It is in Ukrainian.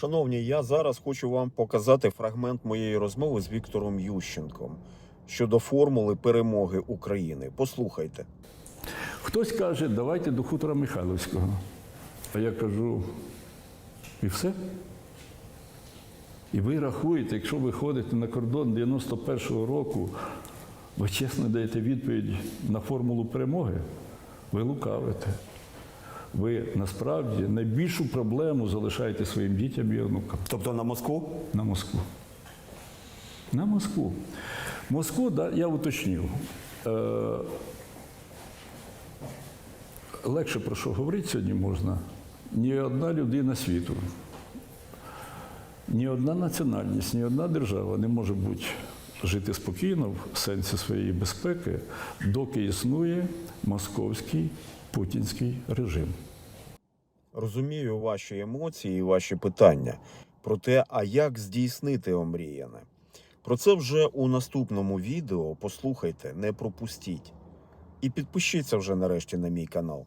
Шановні, я зараз хочу вам показати фрагмент моєї розмови з Віктором Ющенком щодо формули перемоги України. Послухайте. Хтось каже, давайте до хутора Михайловського. А я кажу, і все. І ви рахуєте, якщо ви ходите на кордон 91-го року, ви чесно даєте відповідь на формулу перемоги, ви лукавите. Ви насправді найбільшу проблему залишаєте своїм дітям і онукам Тобто на Москву? на Москву. На Москву. Москву, да, я уточню. Е, легше про що говорити сьогодні можна. Ні одна людина світу, ні одна національність, ні одна держава не може бути жити спокійно в сенсі своєї безпеки, доки існує московський путінський режим. Розумію ваші емоції і ваші питання про те, а як здійснити омріяне. Про це вже у наступному відео. Послухайте, не пропустіть. І підпишіться вже нарешті на мій канал.